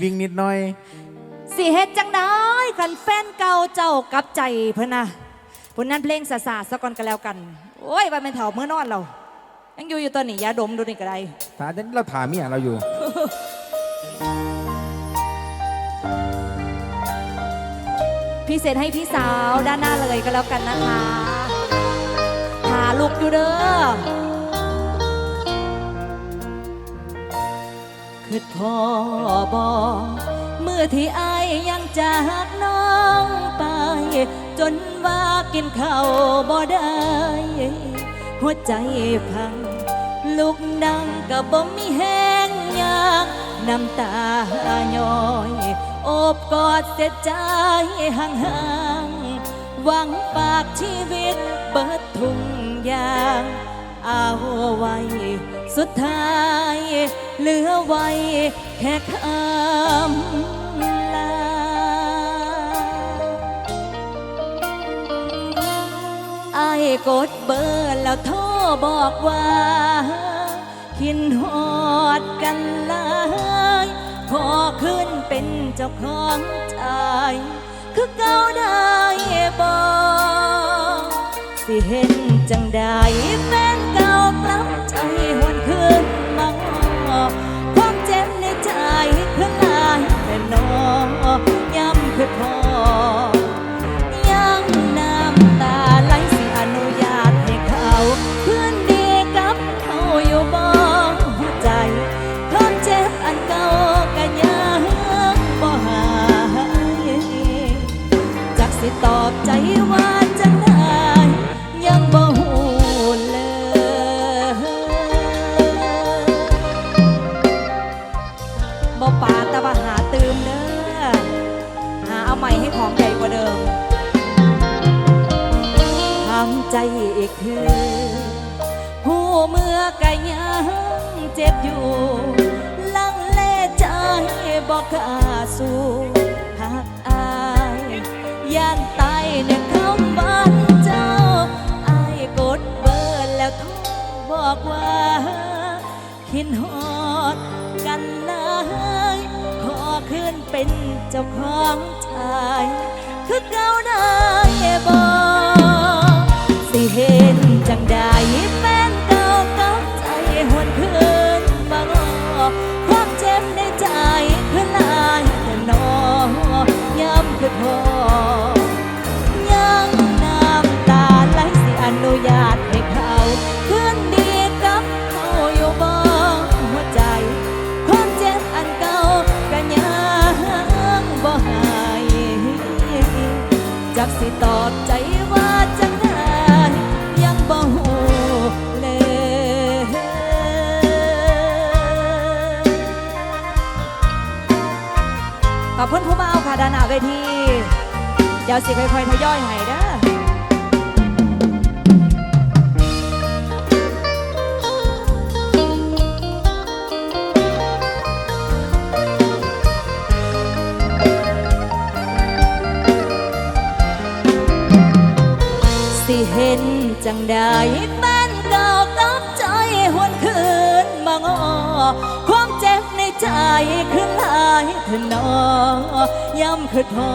วิ่งนิดหน่อย สิเฮ็ดจังได้คันแฟนเก่าเจ้ากับใจเพิ่นนะพุ่นนั้นเพลงสาสาสะก่อนก็แล้วกัน โอ้ยว่าเป็นเถ่าเมื่อนอนเรา ยังอยู่อยู่ตัวนี้ยาดมดูนี่ก็ได้ถามเราถามเมียเราอยู่ พิเศษให้พี่สาวด้านหน้าเลยก็แล้วกันนะคะหาลูกอยู่เด้อ คือพ่อบอเมื่อที่อายยังจากน้องไป จนว่ากินข้าวบ่ได้ หัวใจพัง ลูกดังกับบ่มีแห้งยางน้ำตาย้อย โอบกอดเสียใจห่างๆหวังฝากชีวิตเบิดทุงยาง เอาไว้ สุดท้ายเหลือไว้แค่คำลาไอ้กดเบอร์แล้วโทรบอกว่าคินหอดกันลายขอขึ้นเป็นเจ้าของใจคือเก่าได้บอกสิเห็นจังใดแฟนเก่า กลับใจหวนคืนมาความเจ็บในใจคือหลายแต่นอย้ำคือพอยังน้ำตาไหลสิอนุญาตให้เขาเพื่อนดีกับเขาอยู่บ้องหัวใจความเจ็บอันเก่ากันยังบ่หายจักสิตอบใจว่า ทำใจอีกคือผู้เมื่อกะยังเจ็บอยู่ ลังเลใจบอกกาสู้หักอายย่านตายในคำบ้านเจ้าอายกดเบอร์แล้วโทรบอกว่าคิดฮอดกันหลายขอขึ้นเป็นเจ้าของชายคือก่า จักสิตอบใจว่าจังได้ยังบ่หูเลยขอบคุณผู้มาเอาค่ะดานหน้าเวที เดี๋ยวสิค่อยๆทยอยให้เด้อ เห็นจังได้แฟนเก่ากับใจหวนคืนมางอความเจ็บในใจคือหลายเถอะนอย้ำคือพอ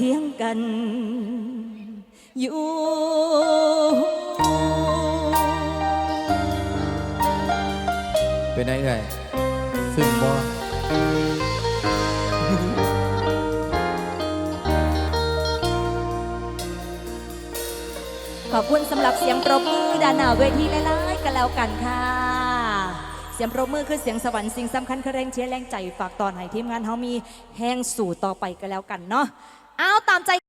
ถียงกันอยู่เป็นไงเอ่ยซึ่งบ่ขอบคุณสำหรับเสียงปรบมือด้านหน้าเวทีหลายๆกันแล้วกันค่ะ เสียงปรบมือคือเสียงสวรรค์สิ่งสำคัญคือแรงเชียร์แรงใจฝากตอนให้ทีมงานเขามีแห้งสู่ต่อไปกันแล้วกันเนาะเอาตามใจ